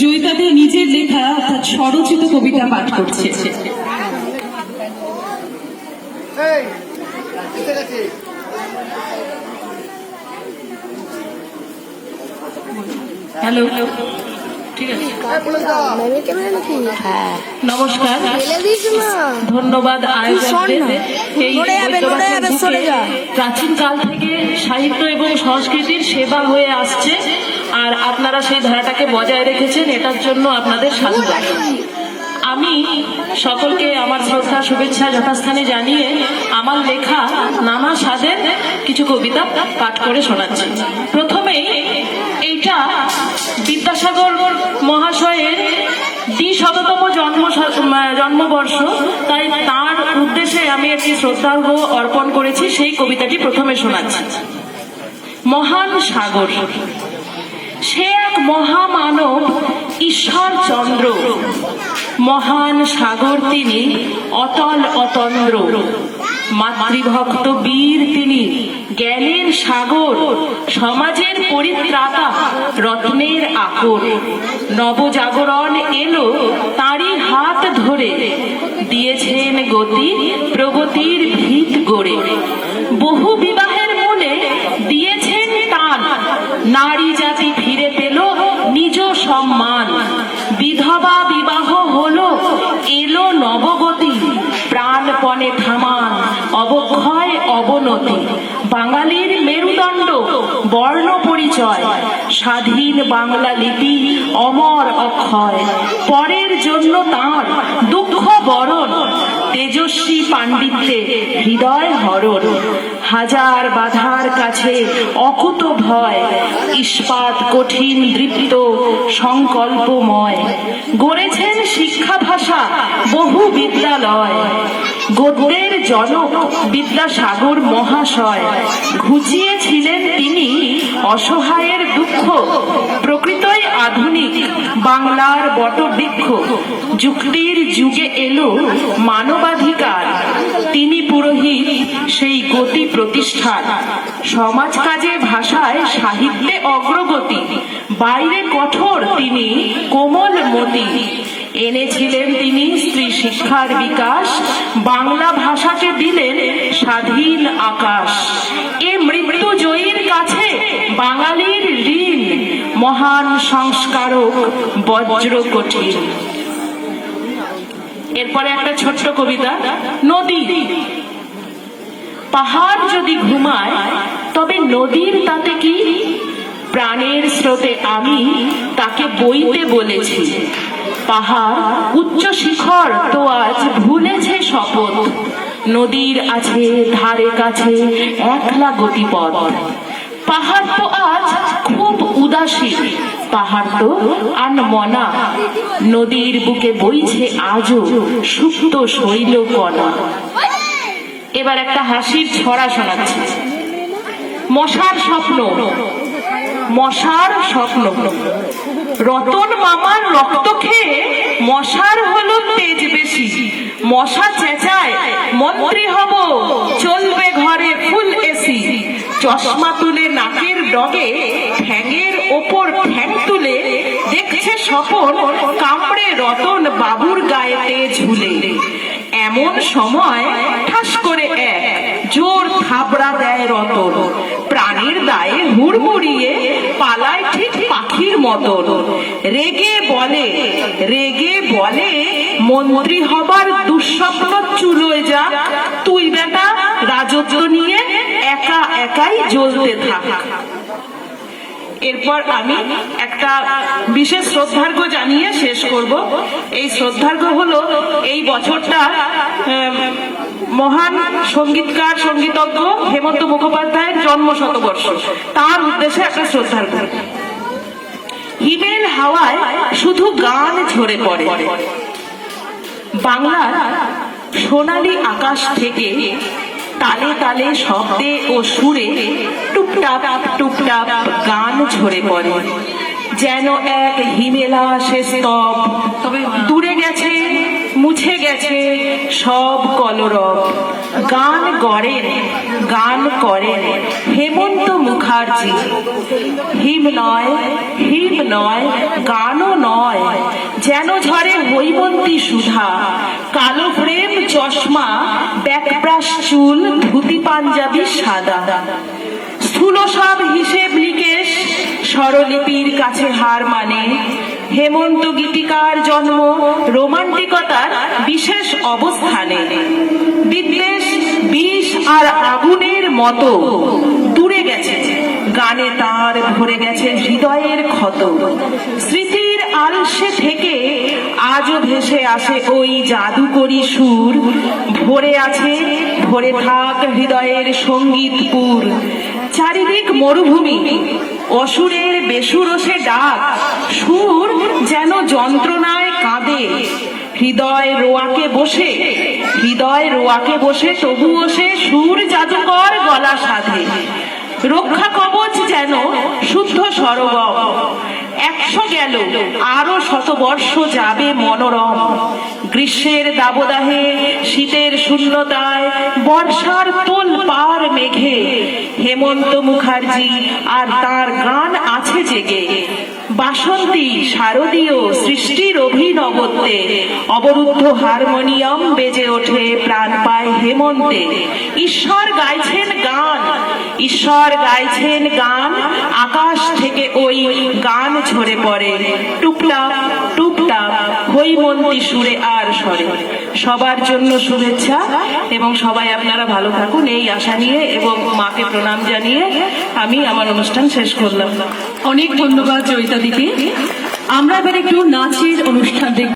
জয়িতাদের নিজের লেখা অর্থাৎ স্বরচিত কবিতা পাঠ করছে। হ্যালো। হ্যাঁ। নমস্কার। ধন্যবাদ। প্রাচীন কাল থেকে সাহিত্য এবং সংস্কৃতির সেবা হয়ে আসছে। আর আপনারা সেই ধারাটাকে বজায় রেখেছেন এটার জন্য আপনাদের সাধুবাদ আমি সকলকে আমার শ্রদ্ধা শুভেচ্ছা যথাস্থানে জানিয়ে আমার লেখা নানা স্বাদের কিছু কবিতা পাঠ করে শোনাচ্ছি। প্রথমেই এইটা বিদ্যাসাগর মহাশয়ের দ্বিশততম জন্ম জন্মবর্ষ। তাই তার উদ্দেশ্যে আমি একটি শ্রদ্ধার্ঘ অর্পণ করেছি, সেই কবিতাটি প্রথমে শোনাচ্ছি। মহান সাগর, সে এক মহামানব ঈশ্বরচন্দ্র। মহান সাগর তিনি অতল অতন্দ্র। মাতৃভক্ত বীর তিনি, জ্ঞানের সাগর, সমাজের পরিত্রাতা, রত্নের আকর। নবজাগরণ এলো তারই হাত ধরে, দিয়েছেন গতি প্রগতির ভিত গড়ে। বহু বিবাহের বাঙালির মেরুদণ্ড, বর্ণ পরিচয়, স্বাধীন বাংলা লিপি অমর অক্ষয়। পরের জন্য তাঁর দুঃখ বরণ, তেজস্বী পাণ্ডিত্যে হৃদয় হরণ। হাজার বাধার কাছে অকুত ভয়, ইস্পাত কঠিন দৃপ্ত সংকল্পময়। গড়েছেন শিক্ষা ভাষা বহু বিদ্যালয়। গদ্যের জনক বিদ্যাসাগর মহাশয়। ঘুচিয়েছিলেন তিনি অসহায়ের দুঃখ, প্রকৃতই আধুনিক, বাংলার বটবৃক্ষ। যুক্তির যুগে এলো মানবাধিকার। তিনি পুরোহিত সেই গতি প্রতিষ্ঠান। সমাজ কাজে ভাষায় সাহিত্যে অগ্রগতি। বাইরে কঠোর তিনি, কোমল মতি। এনেছিলেন তিনি স্ত্রী শিক্ষার বিকাশ, বাংলা ভাষাকে দিলেন স্বাধীন আকাশ। এ মৃত্যু জয়ীর কাছে বাঙালির ঋণ, মহান সংস্কারক বজ্র কঠিন এরপরে একটা ছোট্ট কবিতা, নদী। পাহাড় যদি ঘুমায়, তবে নদীর তাতে কি? প্রাণের স্রোতে আমি তাকে বইতে বলেছি। পাহাড়, উচ্চ শিখর তো আজ ভুলেছে শপথ। নদীর আছে, ধারে কাছে একলা গতিপথ। পাহাড় তো আজ খুব উদাসীন, পাহাড় তো আনমনা। নদীর বুকে বইছে আজও সুপ্ত শৈল কণা। এবার একটা হাসির ছড়া শোনাচ্ছে। মশার স্বপ্ন মশার স্বপ্ন। রতন মামার রক্ত খেয়ে মশার হলো তেজ বেশি। মশা চেঁচায়, মন্ত্রী হব, চলবে ঘরে ফুল এসি। চশমা তুলে নাকের ডগে, ঠ্যাঙের ওপর ঠ্যাং তুলে, দেখছে স্বপন কামড়ে রতন বাবুর গায়েতে ঝুলে। এমন সময় ঠাস করে এক, জোর থাবড়া দেয় রতন। হুড়মুড়িয়ে পালায় ঠিক পাখির মতন। রেগে বলে রেগে বলে, মন্ত্রী হবার দুঃস্বপ্ন চুলোয় যা, তুই বেটা রাজত্ব নিয়ে একা একাই জ্বলতে থাক। এরপর আমি একটা বিশেষ শ্রদ্ধার্ঘ জানিয়ে শেষ করব। এই শ্রদ্ধার্ঘ হলো এই বছরটা মহান সঙ্গীতকার সঙ্গীতজ্ঞ হেমন্ত মুখোপাধ্যায়ের জন্ম শতবর্ষ তার উদ্দেশ্যে একটা শ্রদ্ধার্ঘ হিমেল হাওয়ায় শুধু গান ঝরে পড়ে। বাংলার সোনালী আকাশ থেকে তালে তালে শব্দে ও সুরে টুপটাপ টুপটাপ গান ঝরে পড়ে। যেন এক হিমেলা সে স্তব তবে দূরে গেছে মুছে গেছে সব কলরব। গান গড়েন, গান করেন হেমন্ত মুখার্জি। হিম নয় হিম নয়, গানও নয়, যেন ঝরে হৈমন্তী সুধা। কালো প্রেম চশমা ব্যাকব্রাশ চুল, ধুতি পাঞ্জাবি সাদা। স্থূল সব হিসেব নিকেশ, স্বরলিপির কাছে হার মানে। হেমন্ত গীতিকার জন্ম রোমান্টিকতার বিশেষ অবস্থানে। বিদ্বেষ, বিষ আর আগুনের মতো দূরে গেছে। গানে তার ভরে গেছে হৃদয়ের ক্ষত। স্মৃতির আলসে থেকে আজও ভেসে আসে ওই জাদুকরি সুর। ভরে আছে, ভরে থাক হৃদয়ের সঙ্গীতপুর চারিদিক মরুভূমি, অসুরের বেসুরসে ডাক। সুর যেন যন্ত্রণায় কাঁদে। হৃদয় রোয়াকে বসে, হৃদয় রোয়াকে বসে, তবুও সে সুর জাদুকর গলা সাধে। রক্ষা কবচ যেন শুদ্ধ সরবম একশো গেল, আরও শতবর্ষ যাবে মনোরম। গ্রীষ্মের দাবদাহে, শীতের শূন্যতায়, বর্ষার তোল পার মেঘে, হেমন্ত মুখার্জি আর তার গান আছে জেগে। বাসন্তী শারদীয় সৃষ্টির অভিনবত্বে, অবরুদ্ধ হারমোনিয়াম বেজে ওঠে প্রাণ পায় হেমন্তে। ঈশ্বর গাইছেন গান, ঈশ্বর গাইছেন গান, আকাশ থেকে ওই গান ঝরে পড়ে। টুপটাপ টুপটাপ, হৈমন্তী সুরে আর স্বরে। সবার জন্য শুভেচ্ছা এবং সবাই আপনারা ভালো থাকুন এই আশা নিয়ে এবং মাকে প্রণাম জানিয়ে আমি আমার অনুষ্ঠান শেষ করলাম। অনেক ধন্যবাদ জয়িতা দিকে আমরা এবার একটু নাচের অনুষ্ঠান দেখব।